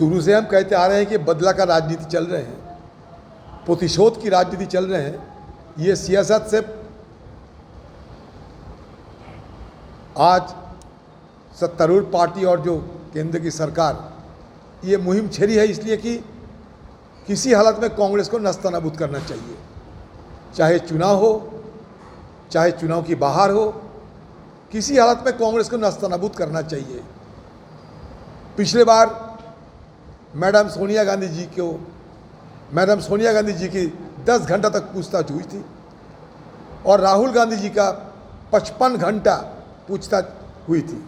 शुरू से हम कहते आ रहे हैं कि बदला का राजनीति चल रहे हैं, प्रतिशोध की राजनीति चल रहे हैं। ये सियासत से आज सत्तारूढ़ पार्टी और जो केंद्र की सरकार, ये मुहिम छेड़ी है इसलिए कि किसी हालत में कांग्रेस को नस्तानाबूद करना चाहिए। चाहे चुनाव हो, चाहे चुनाव की बाहर हो, किसी हालत में कांग्रेस को नस्तानाबूद करना चाहिए। पिछले बार मैडम सोनिया गांधी जी को, मैडम सोनिया गांधी जी की 10 घंटा तक पूछताछ हुई थी और राहुल गांधी जी का 55 घंटा पूछताछ हुई थी।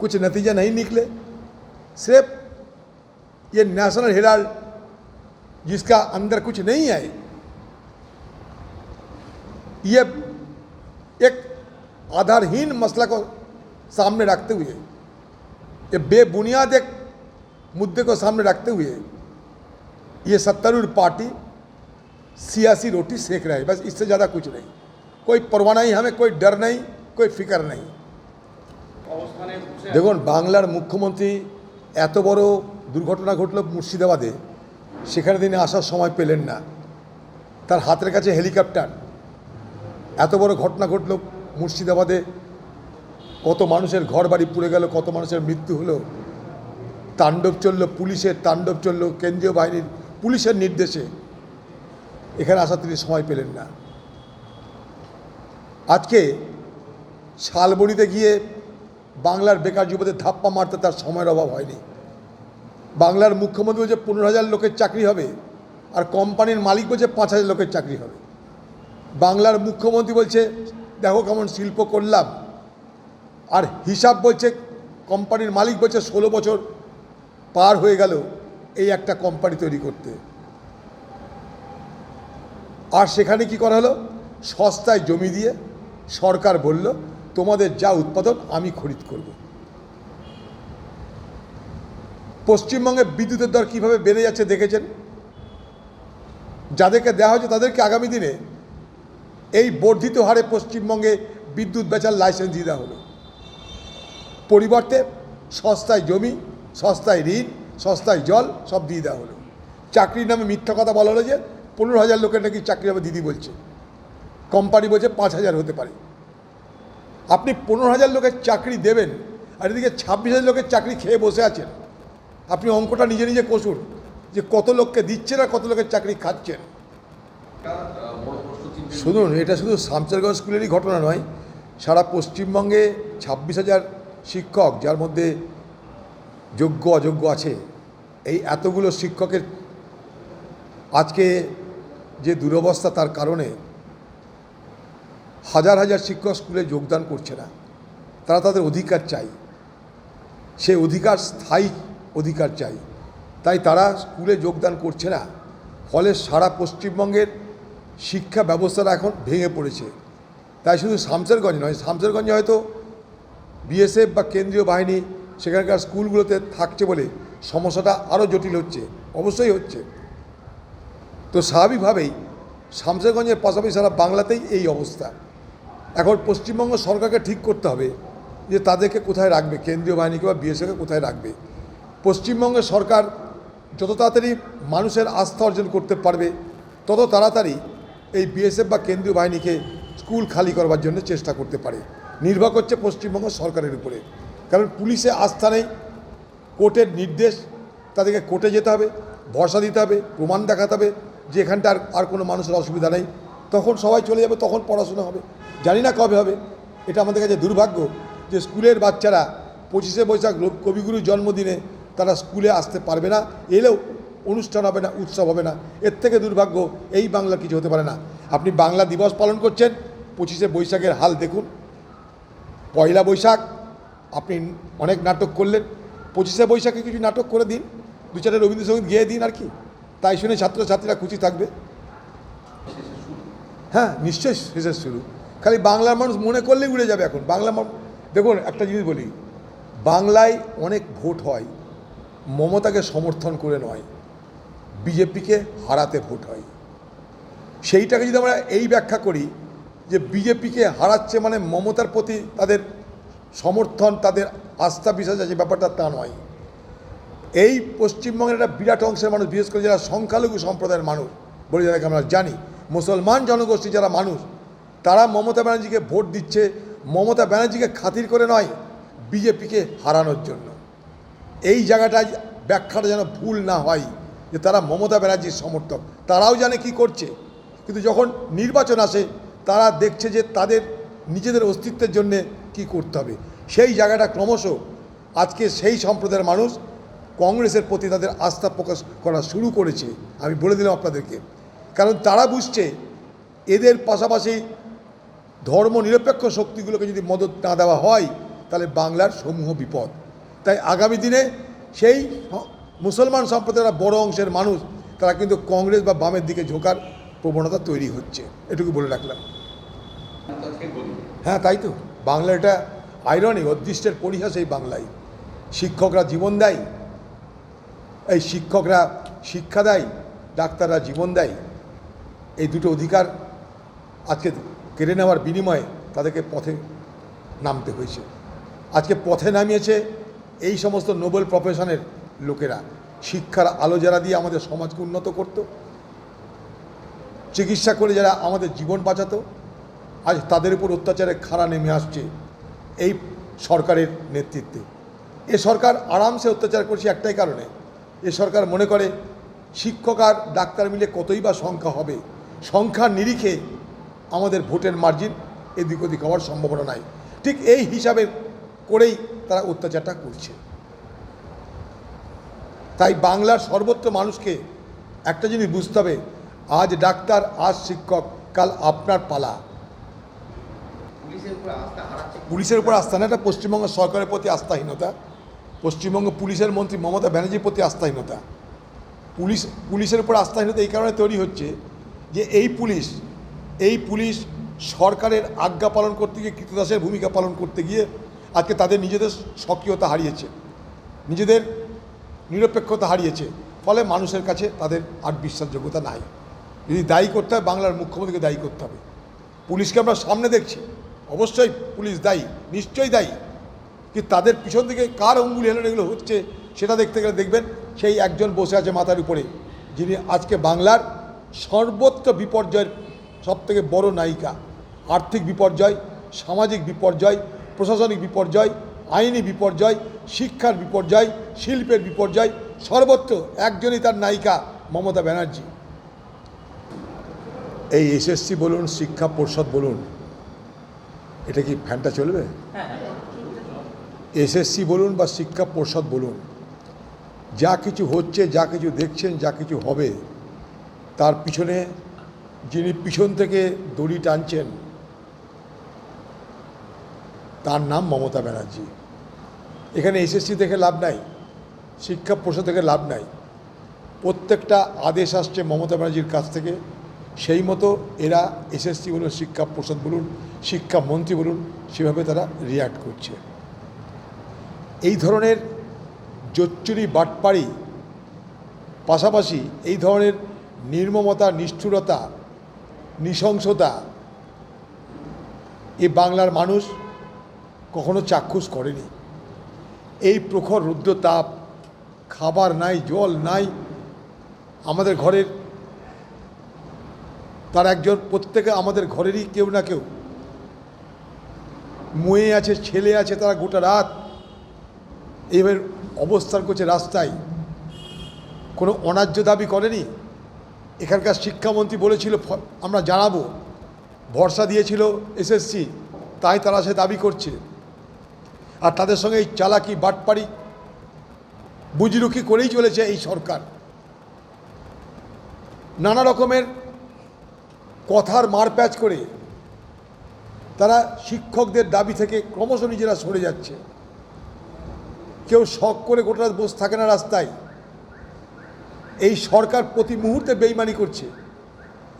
कुछ नतीजे नहीं निकले, सिर्फ़ ये नेशनल हेराल्ड जिसका अंदर कुछ नहीं है, ये एक आधारहीन मसला को सामने रखते हुए, ये बेबुनियाद एक मुद्दे को सामने रखते हुए ये सत्तारूढ़ पार्टी सियासी रोटी सेक रहा है बस इससे ज़्यादा कुछ नहीं कोई परवाह नहीं हमें कोई डर नहीं कोई फिक्र नहीं অবস্থানে বসে দেখুন বাংলার মুখ্যমন্ত্রী এত বড় দুর্ঘটনা ঘটল মুর্শিদাবাদে সেখানে তিনি আসার সময় পেলেন না তার হাতের কাছে হেলিকপ্টার এত বড় ঘটনা ঘটল মুর্শিদাবাদে কত মানুষের ঘর বাড়ি পুড়ে গেল কত মানুষের মৃত্যু হলো তাণ্ডব চলল, পুলিশের তাণ্ডব চলল, কেন্দ্রীয় বাহিনীর পুলিশের নির্দেশে। এখানে আসার তিনি সময় পেলেন না। আজকে শালবনিতে গিয়ে বাংলার বেকার যুবদের ধাপ্পা মারতে তার সময়ের অভাব হয়নি। বাংলার মুখ্যমন্ত্রী বলছে পনেরো হাজার লোকের চাকরি হবে আর কোম্পানির মালিক বলছে পাঁচ হাজার লোকের চাকরি হবে। বাংলার মুখ্যমন্ত্রী বলছে, দেখো কেমন শিল্প করলাম। আর হিসাব বলছে, কোম্পানির মালিক বলছে ষোলো বছর পার হয়ে গেল এই একটা কোম্পানি তৈরি করতে। আর সেখানে কি করা হলো? সস্তায় জমি দিয়ে সরকার বলল, তোমাদের যা উৎপাদন আমি খরিদ করব। পশ্চিমবঙ্গে বিদ্যুতের দর কীভাবে বেড়ে যাচ্ছে দেখেছেন? যাদেরকে দেওয়া হয়েছে তাদেরকে আগামী দিনে এই বর্ধিত হারে পশ্চিমবঙ্গে বিদ্যুৎ বেচার লাইসেন্স দিয়ে দেওয়া হলো। পরিবর্তে সস্তায় জমি সস্তায় ঋণ, সস্তায় জল, সব দিয়ে দেওয়া হলো। চাকরির নামে মিথ্যা কথা বলা হলো যে পনেরো হাজার লোকের নাকি চাকরি হবে, দিদি বলছে। কোম্পানি বলছে পাঁচ হাজার হতে পারে। আপনি পনেরো হাজার লোকের চাকরি দেবেন আর এদিকে ছাব্বিশ হাজার লোকের চাকরি খেয়ে বসে আছেন। আপনি অঙ্কটা নিজে নিজে কষুন যে কত লোককে দিচ্ছেন আর কত লোকের চাকরি খাচ্ছেন। শুনুন, এটা শুধু শামচারগঞ্জ স্কুলেরই ঘটনা নয়, সারা পশ্চিমবঙ্গে ছাব্বিশ হাজার শিক্ষক, যার মধ্যে যোগ্য, অযোগ্য আছে। এই এতগুলো শিক্ষকের আজকে যে দুরবস্থা তার কারণে হাজার হাজার শিক্ষক স্কুলে যোগদান করছে না। তারা তাদের অধিকার চাই। সে অধিকার, স্থায়ী অধিকার চাই। তাই তারা স্কুলে যোগদান করছে না। ফলে সারা পশ্চিমবঙ্গের শিক্ষা ব্যবস্থাটা এখন ভেঙে পড়েছে। তাই শুধু শামসেরগঞ্জ নয়, শামসেরগঞ্জে হয়তো বিএসএফ বা কেন্দ্রীয় বাহিনী সেখানকার স্কুলগুলোতে থাকছে বলে সমস্যাটা আরও জটিল হচ্ছে, অবশ্যই হচ্ছে। তো স্বাভাবিকভাবেই শামসেরগঞ্জের পাশাপাশি সারা বাংলাতেই এই অবস্থা। এখন পশ্চিমবঙ্গ সরকারকে ঠিক করতে হবে যে তাদেরকে কোথায় রাখবে, কেন্দ্রীয় বাহিনীকে বা বিএসএফকে কোথায় রাখবে। পশ্চিমবঙ্গের সরকার যত তাড়াতাড়ি মানুষের আস্থা অর্জন করতে পারবে, তত তাড়াতাড়ি এই বিএসএফ বা কেন্দ্রীয় বাহিনীকে স্কুল খালি করবার জন্য চেষ্টা করতে পারে। নির্ভর করছে পশ্চিমবঙ্গ সরকারের উপরে। কারণ পুলিশে আস্থা নেই। কোর্টের নির্দেশ, তাদেরকে কোর্টে যেতে হবে, ভরসা দিতে হবে, প্রমাণ দেখাতে হবে যে এখানটা আর আর কোনো মানুষের অসুবিধা নেই। তখন সবাই চলে যাবে, তখন পড়াশোনা হবে। জানি না কবে হবে। এটা আমাদের কাছে দুর্ভাগ্য যে স্কুলের বাচ্চারা পঁচিশে বৈশাখ কবিগুরুর জন্মদিনে তারা স্কুলে আসতে পারবে না, এলেও অনুষ্ঠান হবে না, উৎসব হবে না। এর থেকে দুর্ভাগ্য এই বাংলা কিছু হতে পারে না। আপনি বাংলা দিবস পালন করছেন, পঁচিশে বৈশাখের হাল দেখুন। পয়লা বৈশাখ আপনি অনেক নাটক করলেন। পঁচিশে বৈশাখে কিছু নাটক করে দিন। দু চারটে রবীন্দ্রসঙ্গীত গেয়ে দিন আর কি। তাই শুনে ছাত্রছাত্রীরা খুশি থাকবে। হ্যাঁ নিশ্চয়ই শেষের শুরু। খালি বাংলার মানুষ মনে করলেই উড়ে যাবে এখন। বাংলা দেখুন, একটা জিনিস বলি। বাংলায় অনেক ভোট হয়। মমতাকে সমর্থন করে নয়। বিজেপিকে হারাতে ভোট হয়। সেইটাকে যদি আমরা এই ব্যাখ্যা করি যে বিজেপিকে হারাচ্ছে মানে মমতার প্রতি তাদের সমর্থন তাদের আস্থা বিশ্বাস আছে, ব্যাপারটা তা নয়। এই পশ্চিমবঙ্গের একটা বিরাট অংশের মানুষ, বিশেষ করে যারা সংখ্যালঘু সম্প্রদায়ের মানুষ, বলে যাদেরকে আমরা জানি, মুসলমান জনগোষ্ঠী যারা মানুষ, তারা মমতা ব্যানার্জিকে ভোট দিচ্ছে, মমতা ব্যানার্জিকে খাতির করে নয়, বিজেপিকে হারানোর জন্য। এই জায়গাটায় ব্যাখ্যাটা যেন ভুল না হয়, যে তারা মমতা ব্যানার্জির সমর্থক। তারাও জানে কি করছে, কিন্তু যখন নির্বাচন আসে, তারা দেখছে যে তাদের নিজেদের অস্তিত্বের জন্যে কি করতে হবে? সেই জায়গাটা ক্রমশ আজকে সেই সম্প্রদায়ের মানুষ কংগ্রেসের প্রতি তাদের আস্থা প্রকাশ করা শুরু করেছে। আমি বলে দিলাম আপনাদেরকে। কারণ তারা বুঝছে এদের পাশাপাশি ধর্ম নিরপেক্ষ শক্তিগুলোকে যদি মদত না দেওয়া হয়, তাহলে বাংলার সমূহ বিপদ। তাই আগামী দিনে সেই মুসলমান সম্প্রদায়ের বড় অংশের মানুষ, তারা কিন্তু কংগ্রেস বা বামের দিকে ঝোঁকার প্রবণতা তৈরি হচ্ছে। এটুকু বলে রাখলাম। হ্যাঁ তাই তো। বাংলা এটা আইরনি অদৃষ্টের পরিহাস এই বাংলায়। শিক্ষকরা জীবন দেয়, এই শিক্ষকরা শিক্ষা দেয়, ডাক্তাররা জীবন দেয়। এই দুটো অধিকার আজকে কেড়ে নেওয়ার বিনিময়ে তাদেরকে পথে নামতে হয়েছে। আজকে পথে নামিয়েছে এই সমস্ত নোবেল প্রফেশনের লোকেরা। শিক্ষার আলো যারা দিয়ে আমাদের সমাজকে উন্নত করত, চিকিৎসা করে যারা আমাদের জীবন বাঁচাতো আজ তাদের উপর অত্যাচারের খাড়া নেমে আসছে এই সরকারের নেতৃত্বে। এ সরকার আরামসে অত্যাচার করছে একটাই কারণে। এ সরকার মনে করে, শিক্ষক আর ডাক্তার মিলে কতই বা সংখ্যা হবে? সংখ্যার নিরিখে আমাদের ভোটের মার্জিন এদিক ওদিক হওয়ার সম্ভাবনা নাই। ঠিক এই হিসাবে করেই তারা অত্যাচারটা করছে। তাই বাংলার সর্বত্র মানুষকে একটা জিনিস বুঝতে হবে, আজ ডাক্তার, আজ শিক্ষক, কাল আপনার পালা। পুলিশের উপর আস্থা না, এটা পশ্চিমবঙ্গ সরকারের প্রতি আস্থাহীনতা। পশ্চিমবঙ্গ পুলিশের মন্ত্রী মমতা ব্যানার্জির প্রতি আস্থাহীনতা। পুলিশ, পুলিশের উপর আস্থাহীনতা এই কারণে তৈরি হচ্ছে যে এই পুলিশ এই পুলিশ সরকারের আজ্ঞা পালন করতে গিয়ে, কৃতদাসের ভূমিকা পালন করতে গিয়ে আজকে তাদের নিজেদের সক্রিয়তা হারিয়েছে। নিজেদের নিরপেক্ষতা হারিয়েছে। ফলে মানুষের কাছে তাদের আর বিশ্বাসযোগ্যতা নাই। যদি দায়ী করতে হয়, বাংলার মুখ্যমন্ত্রীকে দায়ী করতে হবে। পুলিশকে আমরা সামনে দেখছি। অবশ্যই পুলিশ দায়ী, নিশ্চয়ই দায়ী। কিন্তু তাদের পিছন থেকে কার অঙ্গুলি হেলে এগুলো হচ্ছে সেটা দেখতে গেলে দেখবেন। সেই একজন বসে আছে মাথার উপরে, যিনি আজকে বাংলার সর্বত্র বিপর্যয়ের সবথেকে বড় নায়িকা। আর্থিক বিপর্যয়, সামাজিক বিপর্যয়, প্রশাসনিক বিপর্যয়, আইনি বিপর্যয়, শিক্ষার বিপর্যয়, শিল্পের বিপর্যয় সর্বত্র একজনই তার নায়িকা মমতা ব্যানার্জি। এই এসএসসি বলুন, শিক্ষা পর্ষদ বলুন এটা কি ফ্যানটা চলবে? এসএসসি বলুন বা শিক্ষা পর্ষদ বলুন, যা কিছু হচ্ছে, যা কিছু দেখছেন, যা কিছু হবে, তার পিছনে যিনি পিছন থেকে দড়ি টানছেন, তার নাম মমতা ব্যানার্জি। এখানে এসএসসি থেকে লাভ নাই, শিক্ষা পর্ষদ থেকে লাভ নাই। প্রত্যেকটা আদেশ আসছে মমতা ব্যানার্জির কাছ থেকে, সেই মতো এরা এসএসসি বলুন, শিক্ষা পর্ষদ বলুন শিক্ষামন্ত্রী বলুন, সেভাবে তারা রিয়াক্ট করছে। এই ধরনের জোচ্চুরি বাটপাড়ি, পাশাপাশি এই ধরনের নির্মমতা, নিষ্ঠুরতা, নৃশংসতা, এ বাংলার মানুষ কখনো চাক্ষুষ করেনি। এই প্রখর রুদ্রতাপ খাবার নাই, জল নাই, আমাদের ঘরের, তার একজন, প্রত্যেকে আমাদের ঘরেরই কেউ না কেউ মুয়ে আছে, ছেলে আছে, তারা গোটা রাত এবার অবস্থান করছে রাস্তায়। কোনো অন্যায্য দাবি করেনি? এখানকার শিক্ষামন্ত্রী বলেছিল আমরা জানাব। ভরসা দিয়েছিল এসএসসি তাই তারা সে দাবি করছে। আর তাদের সঙ্গে এই চালাকি বাটপাড়ি, বুজরুকি করেই চলেছে এই সরকার। নানা রকমের কথার মারপ্যাচ করে শিক্ষকদের দাবি থেকে ক্রমশ নিজেরা সরে যাচ্ছে। কেউ শখ করে গোটা বসে থাকে না রাস্তায়। এই সরকার প্রতি মুহূর্তে বেইমানি করছে।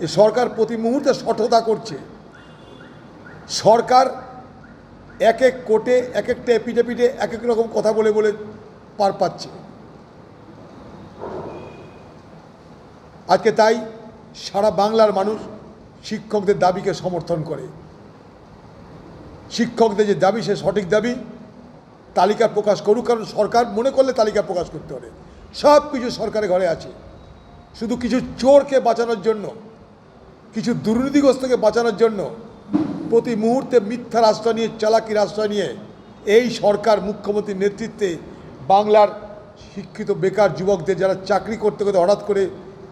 এই সরকার প্রতি মুহূর্তে সঠতা করছে। সরকার এক এক কোর্টে, এক একটা এপিডেপিডে এক এক রকম কথা বলে বলে পার পাচ্ছে। আজকে তাই সারা বাংলার মানুষ শিক্ষকদের দাবিকে সমর্থন করে। শিক্ষকদের যে দাবি, সে সঠিক দাবি, তালিকা প্রকাশ করুক, কারণ সরকার মনে করলে তালিকা প্রকাশ করতে পারে। সব কিছু সরকারের ঘরে আছে। শুধু কিছু চোরকে বাঁচানোর জন্য, কিছু দুর্নীতিগ্রস্তকে বাঁচানোর জন্য, প্রতি মুহূর্তে মিথ্যার আশ্রয় নিয়ে চালাকির আশ্রয় নিয়ে, এই সরকার মুখ্যমন্ত্রীর নেতৃত্বে বাংলার শিক্ষিত বেকার যুবকদের যারা চাকরি করতে করতে হঠাৎ করে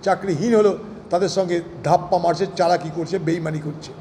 চাকরিহীন হলো, তাদের সঙ্গে ধাপ্পা মারছে, চালাকি করছে, বেইমানি করছে।